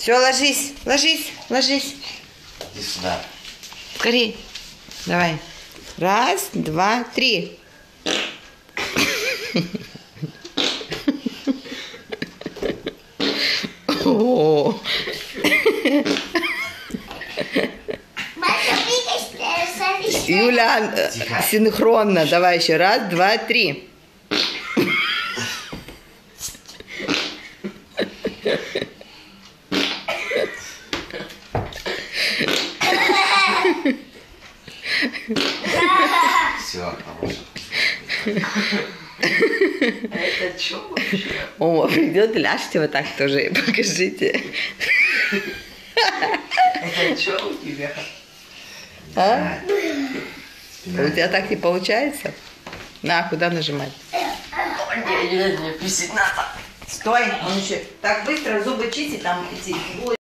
Все, ложись, ложись, ложись. Иди сюда. Скорей. Давай. Раз, два, три. О, э, Юля, э, синхронно. Давай еще. Раз, два, три. Все, хорошо. Это что вообще? О, придет, ляжьте вот так тоже и покажите. Это что у тебя? А? У тебя так не получается? На, куда нажимать? Стой, он еще так быстро зубы чистит, там эти